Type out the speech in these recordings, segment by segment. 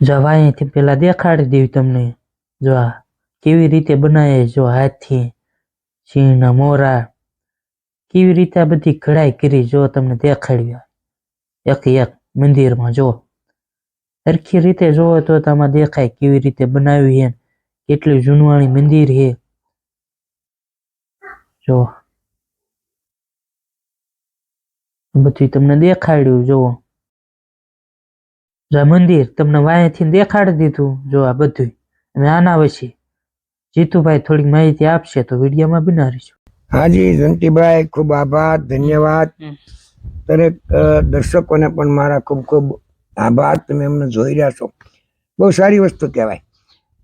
જવા અહીંથી પેલા દેખાડી દેવી તમને, જો આ કેવી રીતે બનાવે, જો હાથથી સિંહના મોરા, કેવી રીતે આ બધી કઢાઈ કરી, જો તમને દેખાડ્યું. એક એક મંદિરમાં જો. સરખી રીતે જોવો તો તમારે દેખાય કેવી રીતે બનાવ્યું છે, કેટલું જૂનવાણી મંદિર છે. જો. બધું તમને દેખાડ્યું જુઓ જો આ મંદિર તમને વાંયથી દેખાડી દીધું જો આ બધું અને આના વિશે જીતુભાઈ થોડીક માહિતી આપશે તો વિડીયોમાં બનાવીશું. હાજી જંતીભાઈ ખૂબ આભાર ધન્યવાદ. દરેક દર્શકોને પણ મારા ખૂબ ખૂબ આભાર. તમે એમને જોઈ રહ્યા છો. બહુ સારી વસ્તુ કહેવાય.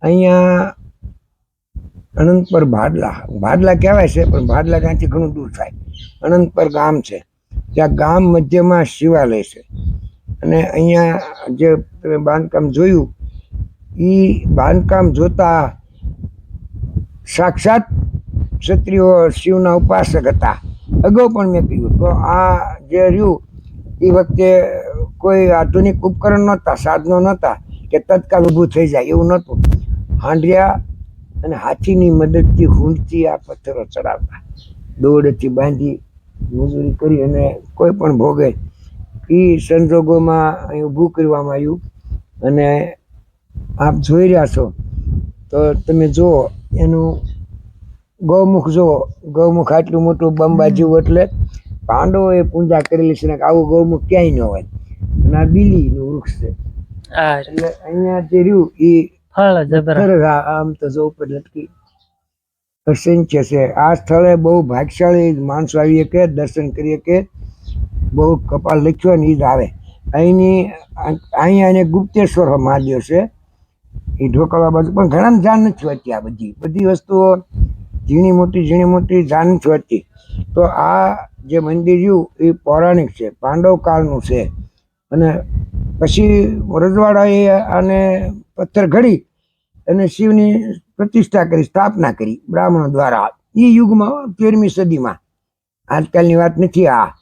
અહીંયા અનંતપર ભાડલા. ભાડલા કહેવાય છે પણ ભાડલા ત્યાંથી ઘણું દૂર થાય. અનંતપર ગામ છે. ત્યાં ગામ મધ્યમાં શિવાલય છે. અને અહીંયા જે તમે બાંધકામ જોયું એ બાંધકામ જોતા સાક્ષાત ક્ષત્રિયો શિવના ઉપાસક હતા. અગાઉ પણ મેં કહ્યું, તો આ જે રહ્યું, એ વખતે કોઈ આધુનિક ઉપકરણ નહોતા, સાધનો નહોતા, કે તત્કાલ ઊભું થઈ જાય એવું નહોતું. હાંડિયા અને હાથીની મદદથી હુંડથી આ પથ્થરો ચડાવતા. દોડથી બાંધી મજૂરી કરી અને કોઈ પણ ભોગે એ સંજોગોમાં અહીં ઊભું કરવામાં આવ્યું. અને આપ જોઈ રહ્યા છો. તો તમે જુઓ એનું ગૌમુખ જુઓ. ગૌમુખ આટલું મોટું બંબા જેવું એટલે પાંડવોએ પૂજા કરેલી છે આવું ગૌમુખ ક્યાંય ન હોય. અને આ બીલીનું વૃક્ષ છે. એટલે અહીંયા જે રહ્યું એ ફળ આમ તો જો ઉપર લટકી. અસંખ્ય છે. આ સ્થળે બહુ ભાગ્યશાળી માણસો આવી કે દર્શન કરીએ કે બહુ કપાલ લખ્યો ને એ જ આવે. અહીંની અહીંયા એને ગુપ્તેશ્વર મહાદેવ છે. એ ઢોકળા બાજુ પણ ઘણા જાણ નથી હોતી આ બધી. બધી વસ્તુઓ ઝીણી મોટી ઝીણી મોટી જાણ નથી હોતી. તો આ જે મંદિર એ પૌરાણિક છે, પાંડવ કાળનું છે. અને પછી રજવાડાએ આને પથ્થર ઘડી અને શિવની પ્રતિષ્ઠા કરી, સ્થાપના કરી બ્રાહ્મણો દ્વારા. એ યુગમાં, તેરમી સદીમાં. આજકાલની વાત નથી આ.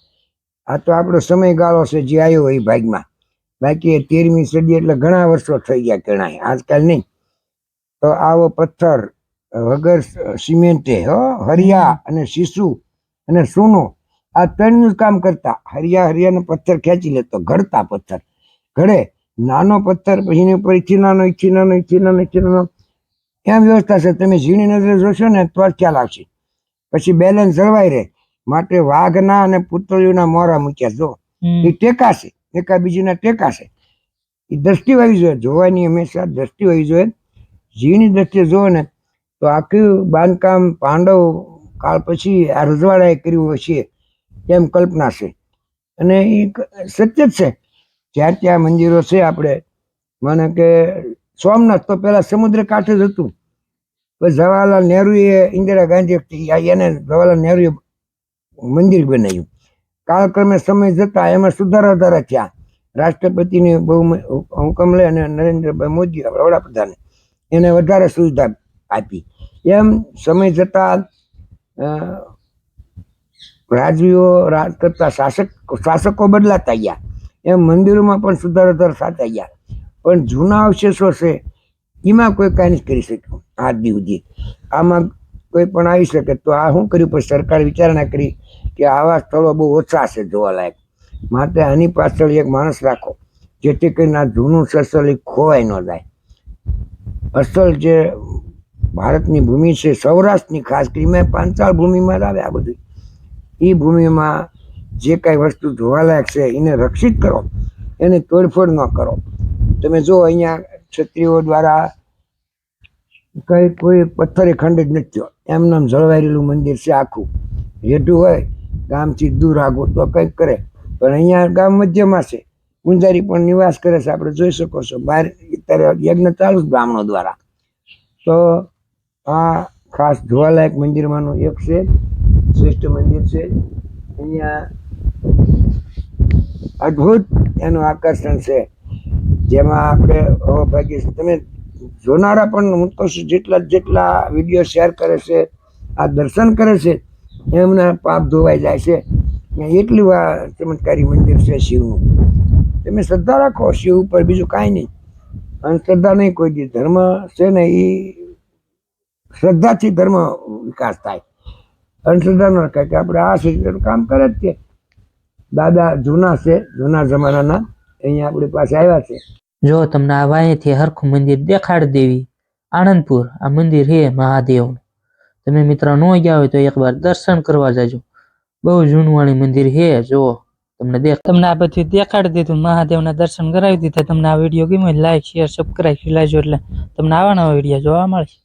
આ તો આપણો સમયગાળો છે જે આવ્યો એ ભાગમાં. બાકી એ તેરમી સદી એટલે ઘણા વર્ષો થઈ ગયા ગણાય, આજકાલ નહીં. તો આવો પથ્થર, વગર સિમેન્ટે, હો, હરિયા અને શીશુ અને સોનો, આ ત્રણનું કામ કરતા. હરિયા, હરિયાનો પથ્થર ખેંચી લેતો ઘડતા પથ્થર. ઘડે, નાનો પથ્થર, પછી ઉપર ઇચ્છી નાનો ઇચ્છી નાનો ઇચ્છી નાનો ઇચ્છી નાનો. એમ વ્યવસ્થા છે. તમે ઝીણી નજરે જોશો ને તો ખ્યાલ આવશે. પછી બેલેન્સ જળવાઈ રહે. માટે વાઘના અને પુતળીઓના મોરા મૂક્યા. જો એ ટેકા છે. એકા બીજીના ટેકા છે. એ દ્રષ્ટિ વાવી જોઈએ જોવાની હંમેશા દ્રષ્ટિ વાવી જોઈએ ઝીણી દ્રષ્ટિએ જોવો ને તો આખું બાંધકામ પાંડવ કાળ પછી આ રજવાડાએ કર્યું હશે એમ કલ્પના છે. અને એ સત્ય જ છે. જ્યાં ત્યાં મંદિરો છે આપણે. મને કે સોમનાથ તો પેલા સમુદ્ર કાંઠે જ હતું. પછી જવાહરલાલ નહેરુએ ઇન્દિરા ગાંધી એને જવાહરલાલ નહેરુએ મંદિર બનાવ્યું. કાળક્રમે સમય જતા એમાં સુધારા વધારા થયા. રાષ્ટ્રપતિને બહુ હુકમ લે અને નરેન્દ્રભાઈ મોદી વડાપ્રધાને એને વધારે સુવિધા આપી. એમ સમય જતા રાજવીઓ રાજ કરતા શાસક, શાસકો બદલાતા ગયા. એમ મંદિરોમાં પણ સુધારો વધારો થતા ગયા. પણ જૂના અવશેષો છે, એમાં કોઈ કાંઈ નથી કરી શક્યું. આજ દી સુધી. આમાં કોઈ પણ આવી શકે તો આ શું કર્યું? પછી સરકાર વિચારણા કરી કે આવા સ્થળો બહુ ઓછા છે જોવાલાયક. માટે આની પાછળ એક માણસ રાખો, જેથી કરીને આ જૂનું સસલ એ ખોવાઈ ન જાય. અસલ જે ભારતની ભૂમિ છે, સૌરાષ્ટ્રની ખાસ કરીને પાંચાળ ભૂમિમાં જ આવે આ બધું. એ ભૂમિમાં જે કાંઈ વસ્તુ જોવાલાયક છે, એને રક્ષિત કરો, એને તોડફોડ ન કરો. તમે જો અહીંયા ક્ષત્રિયો દ્વારા કઈ કોઈ પથ્થરે ખંડ જ નથી થયો એમને જળવાયેલું મંદિર છે આખું. રેઢું હોય, ગામથી દૂર આગો તો કંઈક કરે. પણ અહીંયા ગામ મધ્યમાં છે. પૂંજારી પણ નિવાસ કરે છે. આપણે જોઈ શકો છો. બહાર અત્યારે યજ્ઞ ચાલુ બ્રાહ્મણો દ્વારા. તો આ ખાસ જોવાલાયક મંદિરમાંનું એક છે. શ્રેષ્ઠ મંદિર છે. અહીંયા અદ્ભુત એનું આકર્ષણ છે. જેમાં આપણે તમે જોનારા પણ હું તો જેટલા જેટલા વીડિયો શેર કરે છે, આ દર્શન કરે છે, એમના પાપ ધોવાઈ જાય છે. એટલું આ ચમત્કારી મંદિર છે શિવનું. તમે શ્રદ્ધા રાખો, શિવ ઉપર બીજું કાંઈ નહીં. અંધશ્રદ્ધા નહીં કોઈ દી. ધર્મ છે ને એ શ્રદ્ધાથી ધર્મ વિકાસ થાય. અંધશ્રદ્ધા ન રખાય કે આપણે આ શરીરનું કામ કરે જ છે. દાદા જૂના છે, જૂના જમાનાના, અહીંયા આપણી પાસે આવ્યા છે. જો તમને આ વાંયેથી હરખું મંદિર દેખાડી દેવી, આણંદપુર, આ મંદિર હે મહાદેવનું. તમે મિત્ર ન ગયા હોય તો એકવાર દર્શન કરવા જાજો. બહુ જૂનવાણી મંદિર હે, જો તમને દેખ તમને આ બધું દેખાડી દીધું, મહાદેવના દર્શન કરાવી દીધા. તમને આ વીડિયો ગમ્યો લાઈક શેર સબસ્ક્રાઈબ લાવજો એટલે તમને આવા નવા વીડિયો જોવા મળશે